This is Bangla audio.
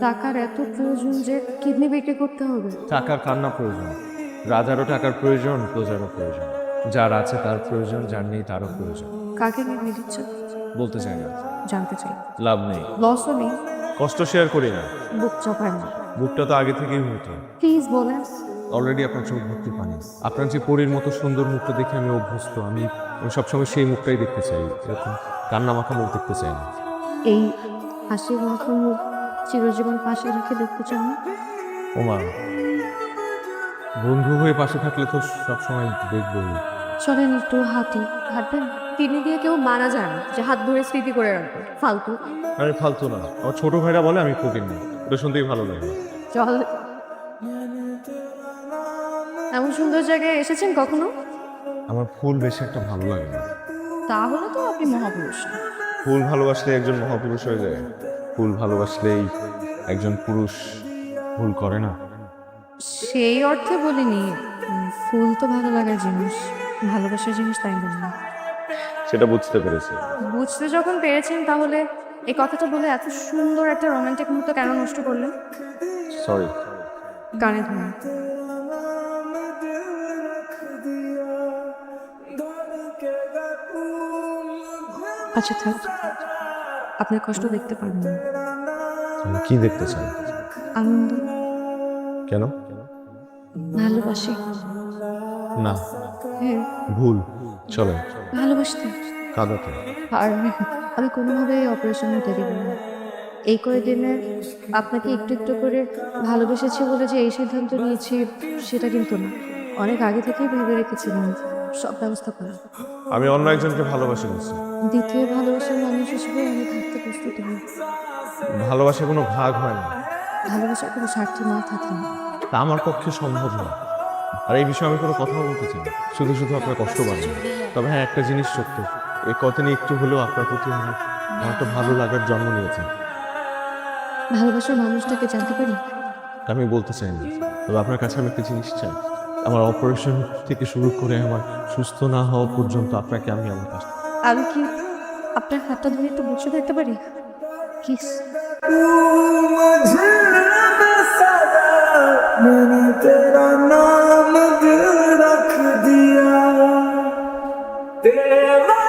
টাকার এত প্রয়োজন যে কিডনি বিক্রি করতে হবে। টাকার কান্না প্রয়োজন। রাজারও টাকার প্রয়োজন প্রজারও প্রয়োজন। যার আছে তার প্রয়োজন যার নেই তারও প্রয়োজন। কাকে কিডনি দিচ্ছে? বলতে চাই না। জানতে চাই। লাভ নেই। লসও নেই। কষ্ট শেয়ার করি না। বুক চাপায় না। বুকটা তো আগে থেকেই হতো প্লিজ বলেন। অলরেডি আপনার চোখ ভর্তি পানি। আপনার যে পরীর মতো সুন্দর মুখটা দেখে আমি অভ্যস্ত। আমি সবসময় সেই মুখটাই দেখতে চাই। এরকম কান্না মাখা মুখ দেখতে চাই না। এই হাসি মাখা মুখ চিরজীবন পাশে রেখে দেখতে চান? ওমা বন্ধু হয়ে পাশে থাকলে তো সবসময় দেখবই। চলেন একটু হাঁটি। হাঁটবেন? কিডনি দিয়ে কেউ মারা যায় না যে হাত ধরে স্মৃতি করে রাখবে। ফালতু। আরে ফালতু না আমার ছোট ভাইরা বলে আমি ফকির না ওটা শুনতেই ভালো লাগে চল। এমন সুন্দর জায়গায় এসেছেন কখনো? আমার ফুল বেশি একটা ভালো লাগে না। তাহলে তো আপনি মহাপুরুষ ফুল ভালোবাসলে একজন মহাপুরুষ হয়ে যায়। ফুল ভালোবাসলেই একজন পুরুষ ভুল করে না? সেই অর্থে বলিনি ফুল তো ভালো লাগার জিনিস ভালোবাসার জিনিস তাই বলি সেটা বুঝতে পেরেছি। বুঝতে যখন পেরেছেন তাহলে এই কথাটা বলে এত সুন্দর একটা রোমান্টিক মুহূর্ত কেন নষ্ট করলেন? সরি গানে ধরুন। আচ্ছা থাক। আপনার কষ্ট দেখতে পারবেন না। আমি কি দেখতে চাই? আনন্দ। কেন? ভালোবাসি। না। হ্যাঁ। ভুল। চলে ভালোবাসতে। কাদাতে। আর আমি কোনোভাবেই অপারেশন হতে দেব না। এই কয়েকদিনে আপনাকে একটু একটু করে ভালোবেসেছি বলে যে এই সিদ্ধান্ত নিয়েছি সেটা কিন্তু না। অনেক আগে থেকেই ভেবে রেখেছিলাম। সব ব্যবস্থা করা। আমি অন্য একজনকে ভালোবাসি বলছি দ্বিতীয় ভালোবাসার মানুষ হিসেবে আমি থাকতে প্রস্তুত হই। ভালোবাসা কোনো ভাগ হয় না। ভালোবাসার কোনো স্বার্থ না থাকলে তা আমার পক্ষে সম্ভব না। আর এই বিষয়ে আমি কোনো কথা বলতে চাই না। শুধু শুধু আপনার কষ্ট পাবেন তবে হ্যাঁ একটা জিনিস সত্য। এই কদিনে একটু হলেও আপনার প্রতি আমার আমার একটা ভালো লাগার জন্ম নিয়েছে। ভালোবাসার মানুষটাকে জানতে পারি? আমি বলতে চাই না। তবে আপনার কাছে আমি একটা জিনিস চাই। আমার অপারেশন থেকে শুরু করে আমার সুস্থ না হওয়া পর্যন্ত আপনাকে আমি আমার কাছে আমি কি আপনার হাতটা ধরে একটু বসে থাকতে পারি কিস मैंने तेरा नाम दिल रख दिया तेरा